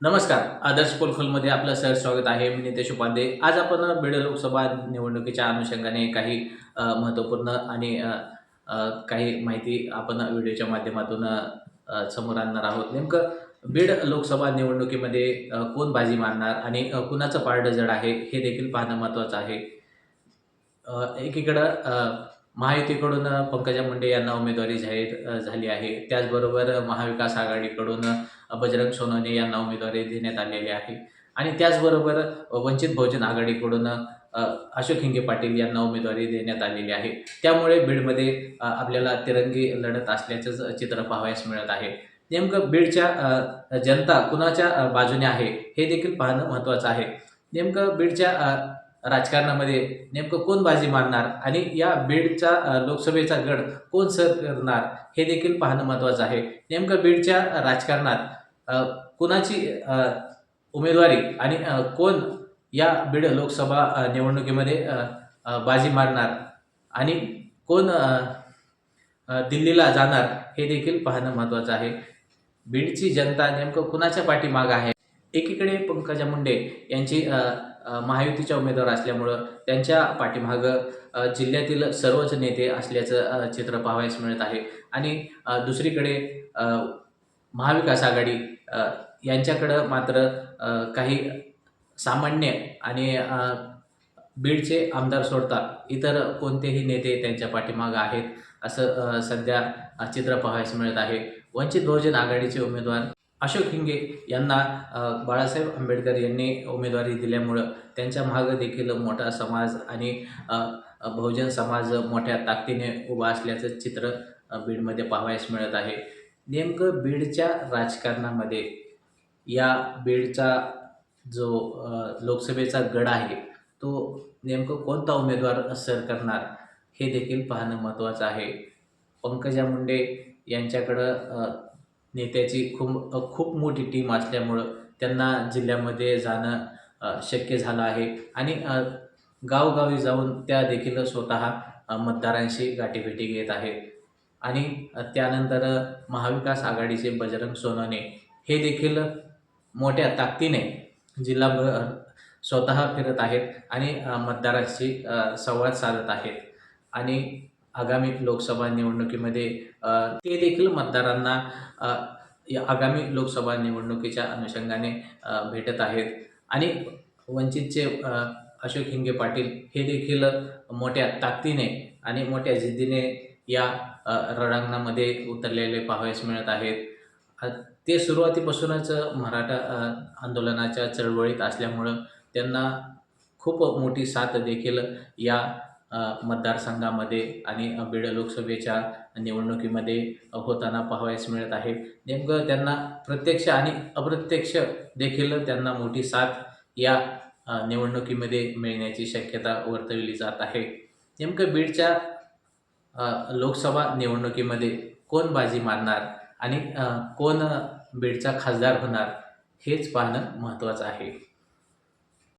नमस्कार आदर्श पोलखोलमध्ये आपलं सर स्वागत आहे. मी नितेश उपाध्ये. आज आपण बीड लोकसभा निवडणुकीच्या अनुषंगाने काही महत्त्वपूर्ण आणि काही माहिती आपण व्हिडिओच्या माध्यमातून समोर आणणार आहोत. नेमकं बीड लोकसभा निवडणुकीमध्ये कोण बाजी मारणार आणि कुणाचं पारडं जड आहे हे देखील पाहणं महत्त्वाचं आहे. एकीकडं महायुतीकडून पंकजा मुंडे यांना उमेदवारी जाहीर झाली आहे. त्याचबरोबर महाविकास आघाडीकडून बजरंग सोनवणे यांना उमेदवारी देण्यात आलेली आहे. आणि त्याचबरोबर वंचित बहुजन आघाडीकडून अशोक हिंगे पाटील यांना उमेदवारी देण्यात आलेली आहे. त्यामुळे बीडमध्ये आपल्याला तिरंगी लढत असल्याचंच चित्र पाहावयास मिळत आहे. नेमकं बीडच्या जनता कुणाच्या बाजूने आहे हे देखील पाहणं महत्त्वाचं आहे. नेमकं बीडच्या राजकारणामध्ये नेमकं कोण बाजी मारणार आणि या बीडचा लोकसभेचा गड कोण सर करणार हे देखील पाहणं महत्त्वाचं आहे. नेमकं बीडच्या राजकारणात कुणाची उमेदवारी आणि कोण या बीड लोकसभा निवडणुकीमध्ये बाजी मारणार आणि कोण दिल्लीला जाणार हे देखील पाहणं महत्त्वाचं आहे. बीडची जनता नेमकं कुणाच्या पाठीमागं आहे? एकीकडे पंकजा मुंडे यांची महायुतीच्या उमेदवार असल्यामुळं त्यांच्या पाठीमागं जिल्ह्यातील सर्वच नेते असल्याचं चित्र पाहावयास मिळत आहे. आणि दुसरीकडे महाविकास आघाडी यांच्याकडं मात्र काही सामान्य आणि बीडचे आमदार सोडता इतर कोणतेही नेते त्यांच्या पाठीमागं आहेत असं सध्या चित्र पाहावयास मिळत आहे. वंचित बहुजन आघाडीचे उमेदवार अशोक हिंगे यांना बाळासाहेब आंबेडकर यांनी उमेदवारी दिल्यामुळं त्यांच्या मागं देखील मोठा समाज आणि बहुजन समाज मोठ्या ताकदीने उभा असल्याचं चित्र बीडमध्ये पाहावयास मिळत आहे. नेमकं बीडच्या राजकारणामध्ये या बीडचा जो लोकसभेचा गड आहे तो नेमकं कोणता उमेदवार सर करणार हे देखील पाहणं महत्त्वाचं आहे. पंकजा मुंडे यांच्याकडं नेत्याची खूप खूप मोठी टीम असल्यामुळं त्यांना जिल्ह्यामध्ये जाणं शक्य झालं आहे. आणि गावगावी जाऊन त्या देखील स्वतः मतदारांशी गाठीभेटी घेत आहे. आणि त्यानंतर महाविकास आघाडीचे बजरंग सोनवणे हे देखील मोठ्या ताकदीने जिल्हाभर स्वतः फिरत आहेत आणि मतदारांशी संवाद साधत आहेत. आणि आगामी लोकसभा निवडणुकीमध्ये ते देखील मतदारांना या आगामी लोकसभा निवडणुकीच्या अनुषंगाने भेटत आहेत. आणि वंचितचे अशोक हिंगे पाटील हे देखील मोठ्या ताकदीने आणि मोठ्या जिद्दीने या रडांगणामध्ये रणांगणामध्ये उतरलेले पाहावयास मिळत आहेत. ते सुरुवातीपासूनच मराठा आंदोलनाच्या चळवळीत असल्यामुळं त्यांना खूप मोठी साथ देखील या मतदारसंघामध्ये आणि बीड लोकसभेच्या निवडणुकीमध्ये होताना पाहावयास मिळत आहे. नेमकं त्यांना प्रत्यक्ष आणि अप्रत्यक्ष देखील त्यांना मोठी साथ या निवडणुकीमध्ये मिळण्याची शक्यता वर्तविली जात आहे. नेमकं बीडच्या लोकसभा निवडणुकीमध्ये कोण बाजी मारणार आणि कोण बीडचा खासदार होणार हेच पाहणं महत्त्वाचं आहे.